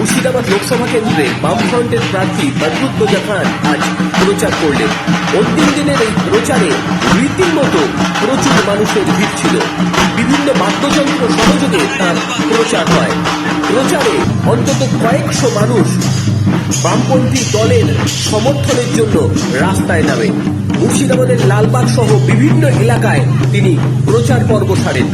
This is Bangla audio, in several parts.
মুর্শিদাবাদ লোকসভা কেন্দ্রে বামফ্রন্টের প্রার্থী বদরুদ্দোজা খান আজ প্রচার করলেন। অন্তিম দিনের এই প্রচারে রীতিমতো মানুষের ভিড় ছিল। বিভিন্ন বাদ্যযন্ত্র সহযোগে তার প্রচার হয়। প্রচারে অন্তত কয়েকশো মানুষ বামপন্থী দলের সমর্থনের জন্য রাস্তায় নামে। মুর্শিদাবাদের লালবাগ সহ বিভিন্ন এলাকায় তিনি প্রচার পর্ব সারেন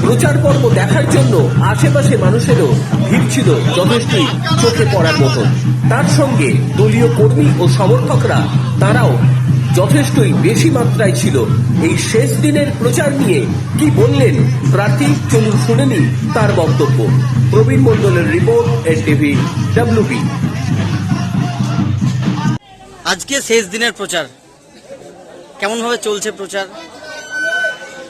প্রচার পর্ব দেখার জন্য আশেপাশে মানুষেরও ভিড় ছিল যথেষ্টই চোখে পড়ার মতো। তার সঙ্গে দলীয় কর্মী ও সমর্থকরা তারাও যথেষ্টই বেশি মাত্রায় ছিল। এই শেষ দিনের প্রচার নিয়ে কি বললেন প্রার্থী চলুন শুনে নিন তার বক্তব্য। প্রবীণ মণ্ডলের রিপোর্ট এন টিভি ডাব্লিউবি আজকে শেষ দিনের প্রচার। কেমন ভাবে চলছে প্রচার?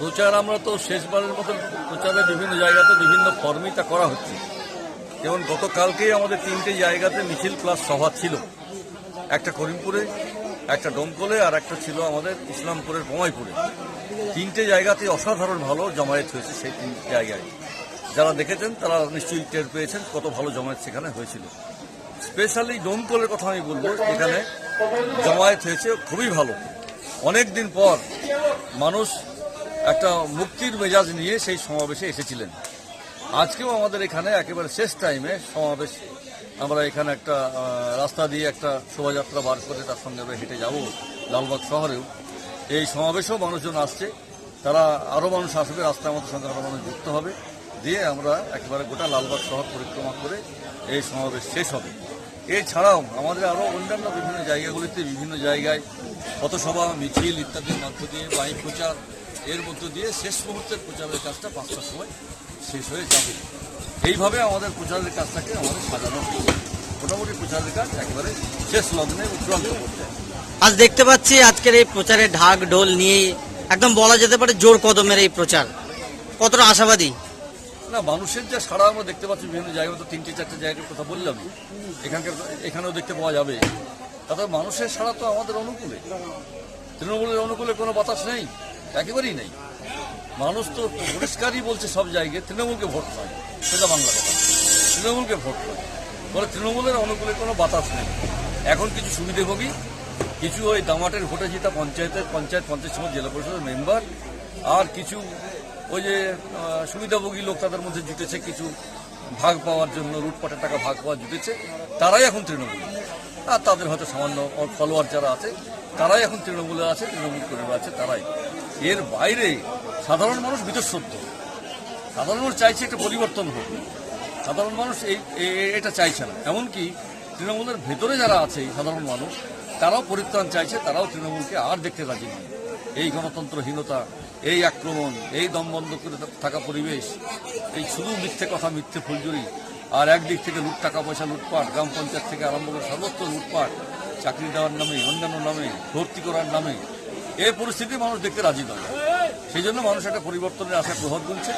প্রচার আমরা তো শেষবারের মতো প্রচারে বিভিন্ন জায়গাতে বিভিন্ন ফর্মই তা করা হচ্ছে। যেমন গতকালকেই আমাদের তিনটে জায়গাতে মিছিল প্লাস সভা ছিল। একটা করিমপুরে একটা ডোমকলে আর একটা ছিল আমাদের ইসলামপুরের বোমাইপুরে তিনটে জায়গাতে অসাধারণ ভালো জমায়েত হয়েছে সেই তিন জায়গায়। যারা দেখেছেন তারা নিশ্চয়ই টের পেয়েছেন কত ভালো জমায়েত সেখানে হয়েছিল। স্পেশালি ডোমকলের কথা আমি বলব, এখানে জমায়েত হয়েছে খুবই ভালো। অনেক দিন পর মানুষ একটা মুক্তির মেজাজ নিয়ে সেই সমাবেশে এসেছিলেন। আজকেও আমাদের এখানে একেবারে শেষ টাইমে সমাবেশ আমরা এখানে একটা রাস্তা দিয়ে একটা শোভাযাত্রা বার করে তার সঙ্গে আমরা হেঁটে যাব লালবাগ শহরেও। এই সমাবেশেও মানুষজন আসছে। তারা আরও মানুষ আসবে, রাস্তার মধ্যে সঙ্গে আরও মানুষ যুক্ত হবে। দিয়ে আমরা একেবারে গোটা লালবাগ শহর পরিক্রমা করে এই সমাবেশ শেষ হবে। এছাড়াও আমাদের আরও অন্যান্য বিভিন্ন জায়গাগুলিতে বিভিন্ন জায়গায় পথসভা, মিছিল ইত্যাদির মধ্য দিয়ে বাই প্রচার এর মধ্য দিয়ে শেষ মুহূর্তের প্রচারের কাজটা পাঁচটার সময় শেষ হয়ে যাবে। এইভাবে আমাদের প্রচারের কাজটাকে আমাদের সাজানো হয়েছে। মোটামুটি প্রচারের কাজ একেবারে শেষ লগ্নে চূড়ান্ত পর্যায়ে আজ দেখতে পাচ্ছি আজকের এই প্রচারে ঢাক ঢোল নিয়ে একদম বলা যেতে পারে জোর কদমের এই প্রচার। কতটা আশাবাদী? না মানুষের যে সাড়া আমরা দেখতে পাচ্ছি বিভিন্ন জায়গায় তো তিনটে চারটে জায়গার কথা বললাম। এখানকার এখানেও দেখতে পাওয়া যাবে। তাতে মানুষের সাড়া তো আমাদের অনুকূলে। তৃণমূলের অনুকূলে কোনো বাতাস নেই। একেবারেই নেই। মানুষ তো পরিষ্কারই বলছে সব জায়গায়, তৃণমূলকে ভোট নয় সেটা বাংলা কথা। তৃণমূলকে ভোট নয় ফলে তৃণমূলের অনুকূলে কোনো বাতাস নেই। এখন কিছু সুবিধেভোগী, কিছু ওই দামাটের ভোটে জিতা পঞ্চায়েতের, পঞ্চায়েত পঞ্চায়েত সমিতি জেলা পরিষদের মেম্বার, আর কিছু ওই যে সুবিধাভোগী লোক তাদের মধ্যে জুটেছে, কিছু ভাগ পাওয়ার জন্য, লুটপাটের টাকা ভাগ পাওয়া জুটেছে, তারাই এখন তৃণমূল। আর তাদের হয়তো সামান্য ফলোয়ার যারা আছে, তারাই এখন তৃণমূলে আছে, তৃণমূল করে আছে, তারাই। এর বাইরে সাধারণ মানুষ বিতশ্রদ্ধ সাধারণ মানুষ চাইছে একটা পরিবর্তন হোক। সাধারণ মানুষ এই এটা চাইছে না। এমনকি তৃণমূলের ভেতরে যারা আছে সাধারণ মানুষ, তারাও পরিত্রাণ চাইছে, তারাও তৃণমূলকে আর দেখতে রাজি নয়। এই গণতন্ত্রহীনতা, এই আক্রমণ, এই দমবন্ধ করে থাকা পরিবেশ, এই শুধু মিথ্যে কথা, মিথ্যে ফুলজুরি আর একদিক থেকে লুট টাকা পয়সা লুটপাট, গ্রাম পঞ্চায়েত থেকে আরম্ভ করে সর্বত্র লুটপাট, চাকরি দেওয়ার নামে, অন্যান্য নামে, ভর্তি করার নামে এই পরিস্থিতি মানুষ দেখতে রাজি নয়। সেই জন্য মানুষ একটা পরিবর্তনের আশা প্রভাব করছে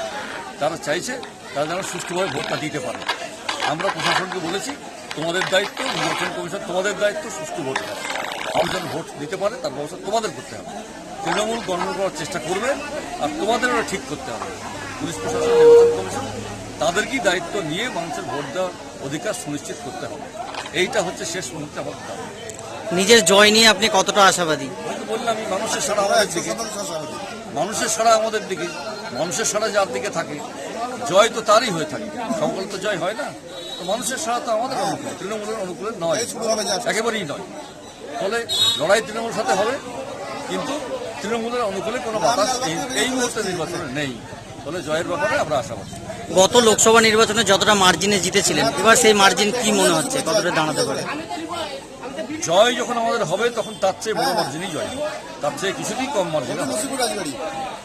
তারা চাইছে তারা যেন সুষ্ঠুভাবে ভোটটা দিতে পারে। আমরা প্রশাসনকে বলেছি, তোমাদের দায়িত্ব, নির্বাচন কমিশন তোমাদের দায়িত্ব, সুষ্ঠু ভোট মানুষ যেন ভোট দিতে পারে, তার ব্যবস্থা তোমাদের করতে হবে। তৃণমূল গণনা করার চেষ্টা করবে আর তোমাদের ওটা ঠিক করতে হবে। পুলিশ প্রশাসন, নির্বাচন কমিশন, তাদেরকেই দায়িত্ব নিয়ে মানুষের ভোট দেওয়ার অধিকার সুনিশ্চিত করতে হবে। এইটা হচ্ছে শেষ মুহূর্তে আমাদের দাবি নিজের জয় নিয়ে আপনি কতটা আশাবাদী? আমি বললাম মানুষের সারা আমাদের দিকে। মানুষের সারা আমাদের দিকে। মানুষের সারা যার দিকে থাকে জয় তো তারই হয়ে থাকে। সকল তো জয় হয় না? তো মানুষের সারা তো আমাদের অনুকূলে। তৃণমূলের অনুকূলে নয়। একেবারেই নয়। ফলে লড়াই তৃণমূলের সাথে হবে কিন্তু তৃণমূলের অনুকূলে কোনো বাতাস এই- এই মুহূর্তে নির্বাচনে নেই। ফলে জয়ের ব্যাপারে আমরা আশাবাদী। গত লোকসভা নির্বাচনে যতটা মার্জিনে জিতেছিলেন এবার সেই মার্জিন কি মনে হচ্ছে? কতটা দাঁড়াতে পারে? জয় যখন আমাদের হবে, তখন তার চেয়ে বড় মার্জিনই জয় তার চেয়ে কিছুতেই কম মার্জিন